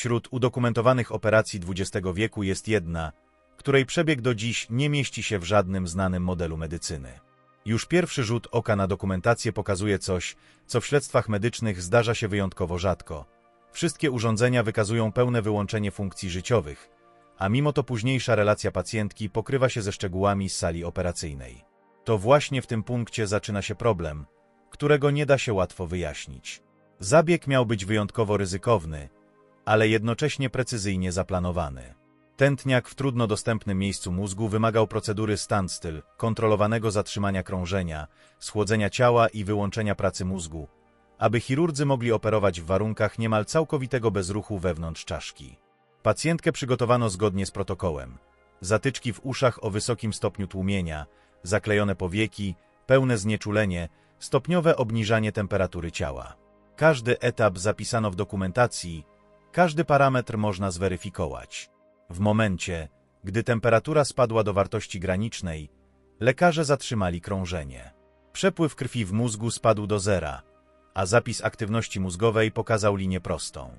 Wśród udokumentowanych operacji XX wieku jest jedna, której przebieg do dziś nie mieści się w żadnym znanym modelu medycyny. Już pierwszy rzut oka na dokumentację pokazuje coś, co w śledztwach medycznych zdarza się wyjątkowo rzadko. Wszystkie urządzenia wykazują pełne wyłączenie funkcji życiowych, a mimo to późniejsza relacja pacjentki pokrywa się ze szczegółami z sali operacyjnej. To właśnie w tym punkcie zaczyna się problem, którego nie da się łatwo wyjaśnić. Zabieg miał być wyjątkowo ryzykowny, ale jednocześnie precyzyjnie zaplanowany. Tętniak w trudno dostępnym miejscu mózgu wymagał procedury standstill, kontrolowanego zatrzymania krążenia, schłodzenia ciała i wyłączenia pracy mózgu, aby chirurdzy mogli operować w warunkach niemal całkowitego bezruchu wewnątrz czaszki. Pacjentkę przygotowano zgodnie z protokołem. Zatyczki w uszach o wysokim stopniu tłumienia, zaklejone powieki, pełne znieczulenie, stopniowe obniżanie temperatury ciała. Każdy etap zapisano w dokumentacji, każdy parametr można zweryfikować. W momencie, gdy temperatura spadła do wartości granicznej, lekarze zatrzymali krążenie. Przepływ krwi w mózgu spadł do zera, a zapis aktywności mózgowej pokazał linię prostą.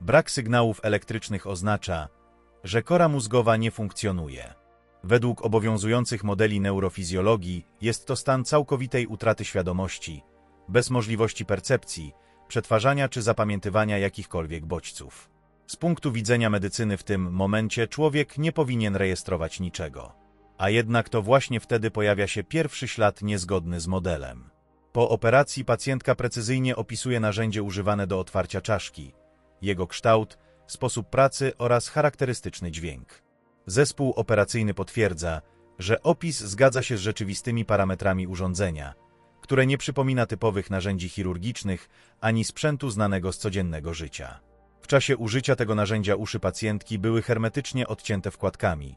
Brak sygnałów elektrycznych oznacza, że kora mózgowa nie funkcjonuje. Według obowiązujących modeli neurofizjologii jest to stan całkowitej utraty świadomości, bez możliwości percepcji, przetwarzania czy zapamiętywania jakichkolwiek bodźców. Z punktu widzenia medycyny w tym momencie człowiek nie powinien rejestrować niczego. A jednak to właśnie wtedy pojawia się pierwszy ślad niezgodny z modelem. Po operacji pacjentka precyzyjnie opisuje narzędzie używane do otwarcia czaszki, jego kształt, sposób pracy oraz charakterystyczny dźwięk. Zespół operacyjny potwierdza, że opis zgadza się z rzeczywistymi parametrami urządzenia, które nie przypomina typowych narzędzi chirurgicznych ani sprzętu znanego z codziennego życia. W czasie użycia tego narzędzia uszy pacjentki były hermetycznie odcięte wkładkami,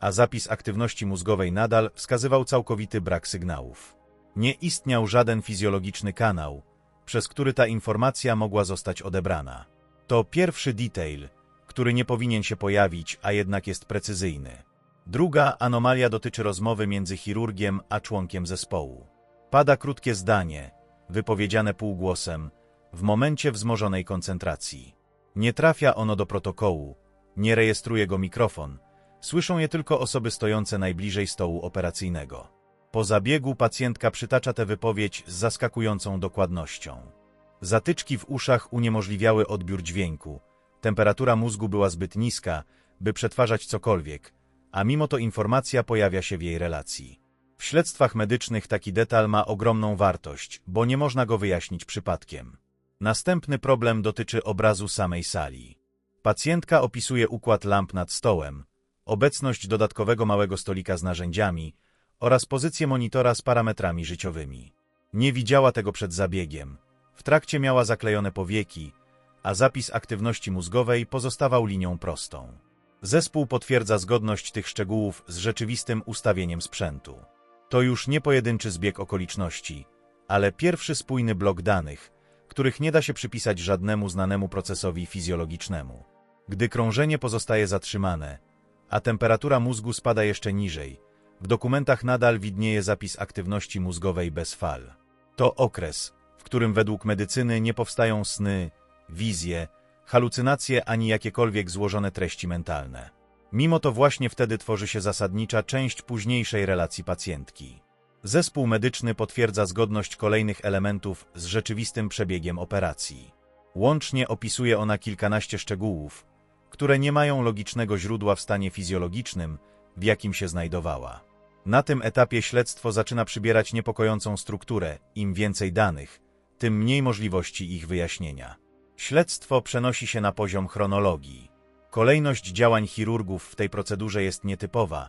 a zapis aktywności mózgowej nadal wskazywał całkowity brak sygnałów. Nie istniał żaden fizjologiczny kanał, przez który ta informacja mogła zostać odebrana. To pierwszy detail, który nie powinien się pojawić, a jednak jest precyzyjny. Druga anomalia dotyczy rozmowy między chirurgiem a członkiem zespołu. Pada krótkie zdanie, wypowiedziane półgłosem, w momencie wzmożonej koncentracji. Nie trafia ono do protokołu, nie rejestruje go mikrofon, słyszą je tylko osoby stojące najbliżej stołu operacyjnego. Po zabiegu pacjentka przytacza tę wypowiedź z zaskakującą dokładnością. Zatyczki w uszach uniemożliwiały odbiór dźwięku, temperatura mózgu była zbyt niska, by przetwarzać cokolwiek, a mimo to informacja pojawia się w jej relacji. W śledztwach medycznych taki detal ma ogromną wartość, bo nie można go wyjaśnić przypadkiem. Następny problem dotyczy obrazu samej sali. Pacjentka opisuje układ lamp nad stołem, obecność dodatkowego małego stolika z narzędziami oraz pozycję monitora z parametrami życiowymi. Nie widziała tego przed zabiegiem. W trakcie miała zaklejone powieki, a zapis aktywności mózgowej pozostawał linią prostą. Zespół potwierdza zgodność tych szczegółów z rzeczywistym ustawieniem sprzętu. To już nie pojedynczy zbieg okoliczności, ale pierwszy spójny blok danych, których nie da się przypisać żadnemu znanemu procesowi fizjologicznemu. Gdy krążenie pozostaje zatrzymane, a temperatura mózgu spada jeszcze niżej, w dokumentach nadal widnieje zapis aktywności mózgowej bez fal. To okres, w którym według medycyny nie powstają sny, wizje, halucynacje ani jakiekolwiek złożone treści mentalne. Mimo to właśnie wtedy tworzy się zasadnicza część późniejszej relacji pacjentki. Zespół medyczny potwierdza zgodność kolejnych elementów z rzeczywistym przebiegiem operacji. Łącznie opisuje ona kilkanaście szczegółów, które nie mają logicznego źródła w stanie fizjologicznym, w jakim się znajdowała. Na tym etapie śledztwo zaczyna przybierać niepokojącą strukturę, im więcej danych, tym mniej możliwości ich wyjaśnienia. Śledztwo przenosi się na poziom chronologii. Kolejność działań chirurgów w tej procedurze jest nietypowa,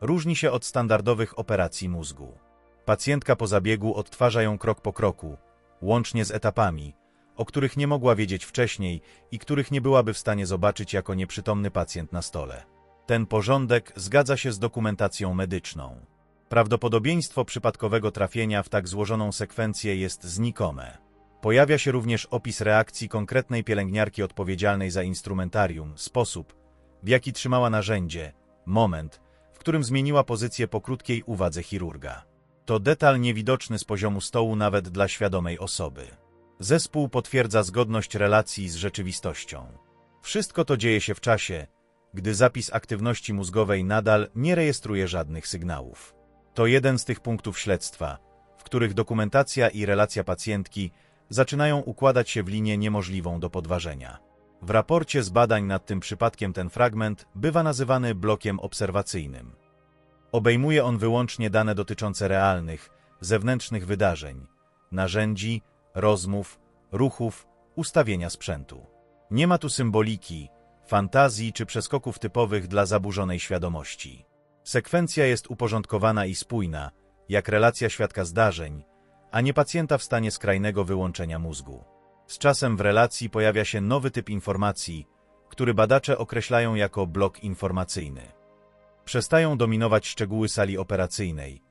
różni się od standardowych operacji mózgu. Pacjentka po zabiegu odtwarza ją krok po kroku, łącznie z etapami, o których nie mogła wiedzieć wcześniej i których nie byłaby w stanie zobaczyć jako nieprzytomny pacjent na stole. Ten porządek zgadza się z dokumentacją medyczną. Prawdopodobieństwo przypadkowego trafienia w tak złożoną sekwencję jest znikome. Pojawia się również opis reakcji konkretnej pielęgniarki odpowiedzialnej za instrumentarium, sposób, w jaki trzymała narzędzie, moment, w którym zmieniła pozycję po krótkiej uwadze chirurga. To detal niewidoczny z poziomu stołu nawet dla świadomej osoby. Zespół potwierdza zgodność relacji z rzeczywistością. Wszystko to dzieje się w czasie, gdy zapis aktywności mózgowej nadal nie rejestruje żadnych sygnałów. To jeden z tych punktów śledztwa, w których dokumentacja i relacja pacjentki zaczynają układać się w linię niemożliwą do podważenia. W raporcie z badań nad tym przypadkiem ten fragment bywa nazywany blokiem obserwacyjnym. Obejmuje on wyłącznie dane dotyczące realnych, zewnętrznych wydarzeń, narzędzi, rozmów, ruchów, ustawienia sprzętu. Nie ma tu symboliki, fantazji czy przeskoków typowych dla zaburzonej świadomości. Sekwencja jest uporządkowana i spójna, jak relacja świadka zdarzeń, a nie pacjenta w stanie skrajnego wyłączenia mózgu. Z czasem w relacji pojawia się nowy typ informacji, który badacze określają jako blok informacyjny. Przestają dominować szczegóły sali operacyjnej,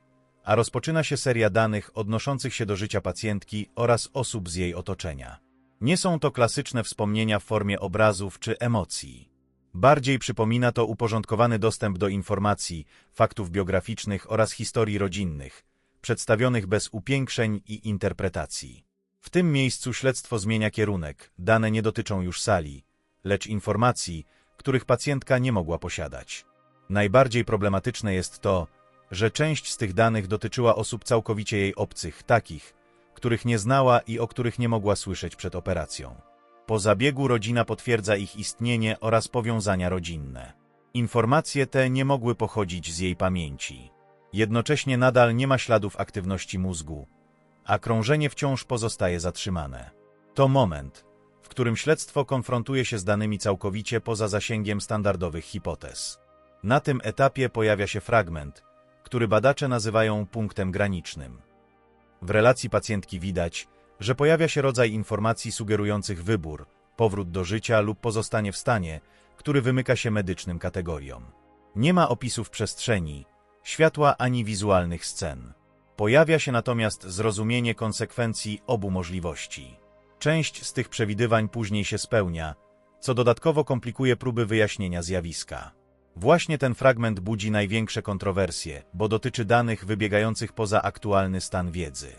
a rozpoczyna się seria danych odnoszących się do życia pacjentki oraz osób z jej otoczenia. Nie są to klasyczne wspomnienia w formie obrazów czy emocji. Bardziej przypomina to uporządkowany dostęp do informacji, faktów biograficznych oraz historii rodzinnych, przedstawionych bez upiększeń i interpretacji. W tym miejscu śledztwo zmienia kierunek, dane nie dotyczą już sali, lecz informacji, których pacjentka nie mogła posiadać. Najbardziej problematyczne jest to, że część z tych danych dotyczyła osób całkowicie jej obcych, takich, których nie znała i o których nie mogła słyszeć przed operacją. Po zabiegu rodzina potwierdza ich istnienie oraz powiązania rodzinne. Informacje te nie mogły pochodzić z jej pamięci. Jednocześnie nadal nie ma śladów aktywności mózgu, a krążenie wciąż pozostaje zatrzymane. To moment, w którym śledztwo konfrontuje się z danymi całkowicie poza zasięgiem standardowych hipotez. Na tym etapie pojawia się fragment, który badacze nazywają punktem granicznym. W relacji pacjentki widać, że pojawia się rodzaj informacji sugerujących wybór, powrót do życia lub pozostanie w stanie, który wymyka się medycznym kategoriom. Nie ma opisów przestrzeni, światła ani wizualnych scen. Pojawia się natomiast zrozumienie konsekwencji obu możliwości. Część z tych przewidywań później się spełnia, co dodatkowo komplikuje próby wyjaśnienia zjawiska. Właśnie ten fragment budzi największe kontrowersje, bo dotyczy danych wybiegających poza aktualny stan wiedzy.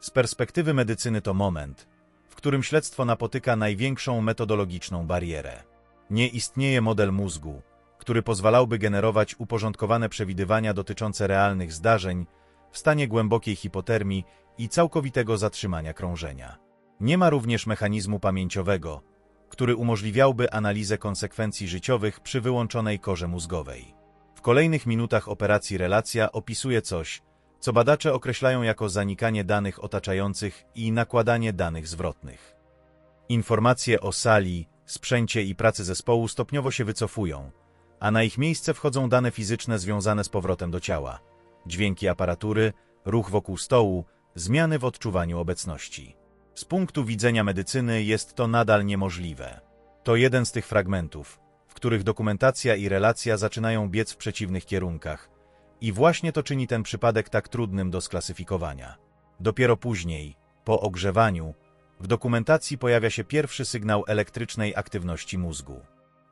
Z perspektywy medycyny to moment, w którym śledztwo napotyka największą metodologiczną barierę. Nie istnieje model mózgu, który pozwalałby generować uporządkowane przewidywania dotyczące realnych zdarzeń w stanie głębokiej hipotermii i całkowitego zatrzymania krążenia. Nie ma również mechanizmu pamięciowego, który umożliwiałby analizę konsekwencji życiowych przy wyłączonej korze mózgowej. W kolejnych minutach operacji relacja opisuje coś, co badacze określają jako zanikanie danych otaczających i nakładanie danych zwrotnych. Informacje o sali, sprzęcie i pracy zespołu stopniowo się wycofują, a na ich miejsce wchodzą dane fizyczne związane z powrotem do ciała, dźwięki aparatury, ruch wokół stołu, zmiany w odczuwaniu obecności. Z punktu widzenia medycyny jest to nadal niemożliwe. To jeden z tych fragmentów, w których dokumentacja i relacja zaczynają biec w przeciwnych kierunkach. I właśnie to czyni ten przypadek tak trudnym do sklasyfikowania. Dopiero później, po ogrzewaniu, w dokumentacji pojawia się pierwszy sygnał elektrycznej aktywności mózgu.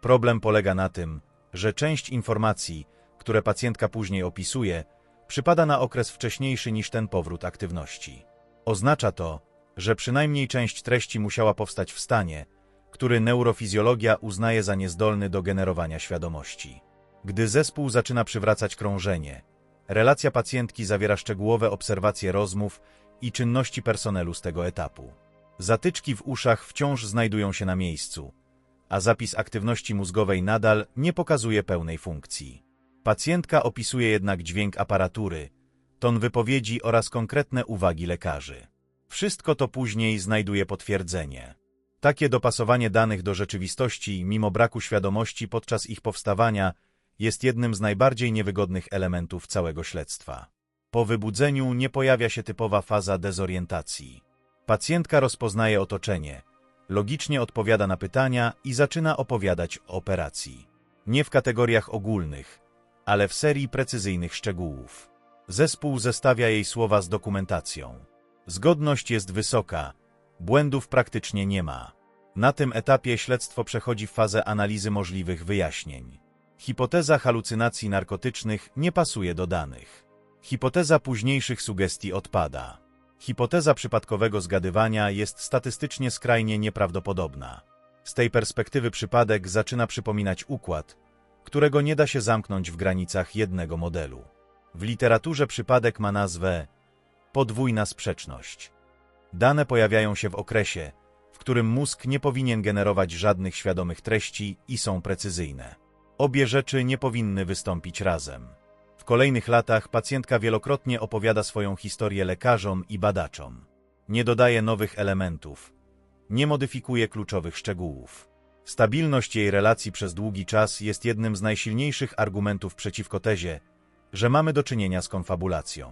Problem polega na tym, że część informacji, które pacjentka później opisuje, przypada na okres wcześniejszy niż ten powrót aktywności. Oznacza to, że przynajmniej część treści musiała powstać w stanie, który neurofizjologia uznaje za niezdolny do generowania świadomości. Gdy zespół zaczyna przywracać krążenie, relacja pacjentki zawiera szczegółowe obserwacje rozmów i czynności personelu z tego etapu. Zatyczki w uszach wciąż znajdują się na miejscu, a zapis aktywności mózgowej nadal nie pokazuje pełnej funkcji. Pacjentka opisuje jednak dźwięk aparatury, ton wypowiedzi oraz konkretne uwagi lekarzy. Wszystko to później znajduje potwierdzenie. Takie dopasowanie danych do rzeczywistości, mimo braku świadomości podczas ich powstawania, jest jednym z najbardziej niewygodnych elementów całego śledztwa. Po wybudzeniu nie pojawia się typowa faza dezorientacji. Pacjentka rozpoznaje otoczenie, logicznie odpowiada na pytania i zaczyna opowiadać o operacji. Nie w kategoriach ogólnych, ale w serii precyzyjnych szczegółów. Zespół zestawia jej słowa z dokumentacją. Zgodność jest wysoka, błędów praktycznie nie ma. Na tym etapie śledztwo przechodzi w fazę analizy możliwych wyjaśnień. Hipoteza halucynacji narkotycznych nie pasuje do danych. Hipoteza późniejszych sugestii odpada. Hipoteza przypadkowego zgadywania jest statystycznie skrajnie nieprawdopodobna. Z tej perspektywy przypadek zaczyna przypominać układ, którego nie da się zamknąć w granicach jednego modelu. W literaturze przypadek ma nazwę podwójna sprzeczność. Dane pojawiają się w okresie, w którym mózg nie powinien generować żadnych świadomych treści i są precyzyjne. Obie rzeczy nie powinny wystąpić razem. Kolejnych latach pacjentka wielokrotnie opowiada swoją historię lekarzom i badaczom. Nie dodaje nowych elementów, nie modyfikuje kluczowych szczegółów. Stabilność jej relacji przez długi czas jest jednym z najsilniejszych argumentów przeciwko tezie, że mamy do czynienia z konfabulacją.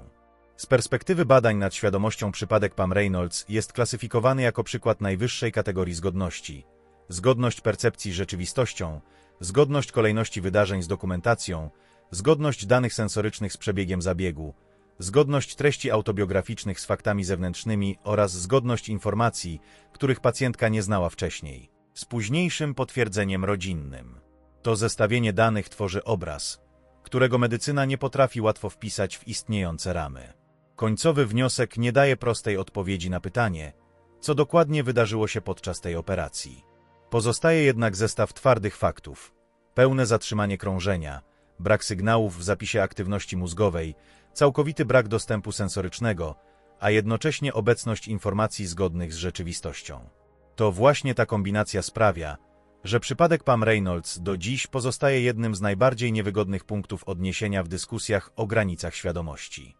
Z perspektywy badań nad świadomością przypadek Pam Reynolds jest klasyfikowany jako przykład najwyższej kategorii zgodności. Zgodność percepcji z rzeczywistością, zgodność kolejności wydarzeń z dokumentacją, zgodność danych sensorycznych z przebiegiem zabiegu, zgodność treści autobiograficznych z faktami zewnętrznymi oraz zgodność informacji, których pacjentka nie znała wcześniej, z późniejszym potwierdzeniem rodzinnym. To zestawienie danych tworzy obraz, którego medycyna nie potrafi łatwo wpisać w istniejące ramy. Końcowy wniosek nie daje prostej odpowiedzi na pytanie, co dokładnie wydarzyło się podczas tej operacji. Pozostaje jednak zestaw twardych faktów, pełne zatrzymanie krążenia, brak sygnałów w zapisie aktywności mózgowej, całkowity brak dostępu sensorycznego, a jednocześnie obecność informacji zgodnych z rzeczywistością. To właśnie ta kombinacja sprawia, że przypadek Pam Reynolds do dziś pozostaje jednym z najbardziej niewygodnych punktów odniesienia w dyskusjach o granicach świadomości.